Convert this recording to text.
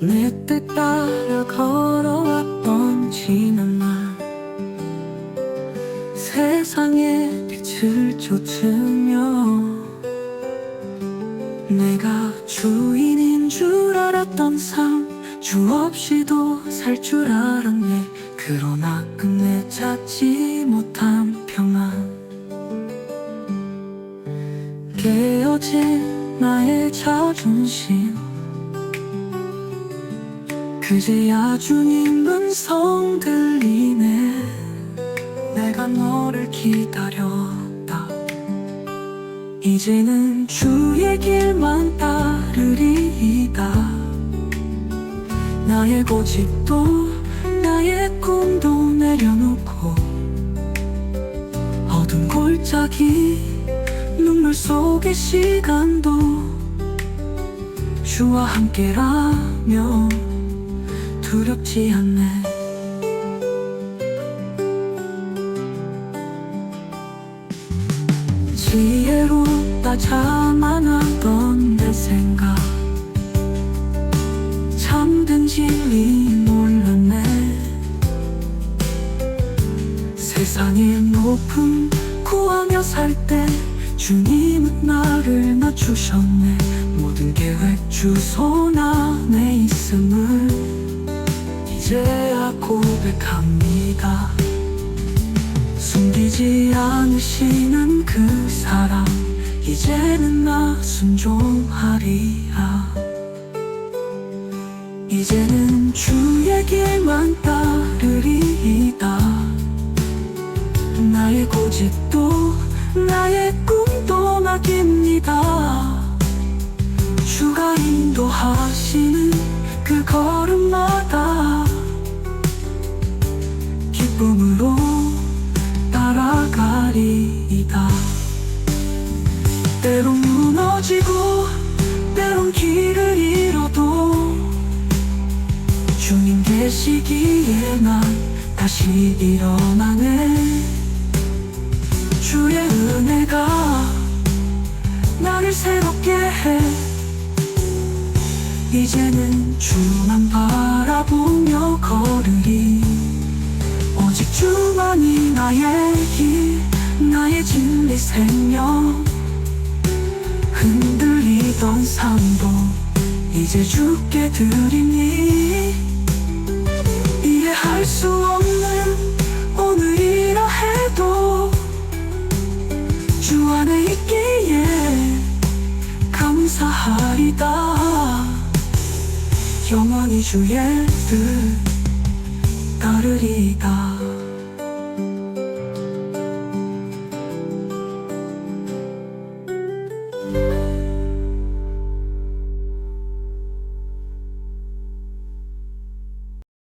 내 뜻 따라 걸어왔던 지난 날. 세상에 빛을 쫓으며 내가 주인인 줄 알았던 삶 주 없이도 살 줄 알았네. 그러나 끝내 찾지 못한 평안. 깨어진 나의 자존심. 그제야 주님 음성 들리네. 내가 너를 기다렸다. 이제는 주의 길만 따르리이다. 나의 고집도 나의 꿈도 내려놓고 어두운 골짜기 눈물 속의 시간도 주와 함께라면 두렵지 않네. 지혜롭다 자만하던 내 생각. 참된 진리 몰랐네. 세상의 높음 구하며 살 때 주님은 나를 낮추셨네. 모든 계획 주소 안에 있음을 이제야 고백합니다. 숨기지 않으시는 그 사랑 이제는 나 순종하리라. 이제는 주의 길만 따르리이다. 나의 고집도 나의 꿈도 맡깁니다. 주가 인도하시 따라가리이다. 때론 무너지고 때론 길을 잃어도 주님 계시기에 난 다시 일어나네. 주의 은혜가 나를 새롭게 해. 이제는 주만 바라보며 걸으리. 오직 주만이 나의 생명 흔들리던 삶도 이제 주께 드리니 이해할 수 없는 오늘이라 해도 주 안에 있기에 감사하리다. 영원히 주의 뜻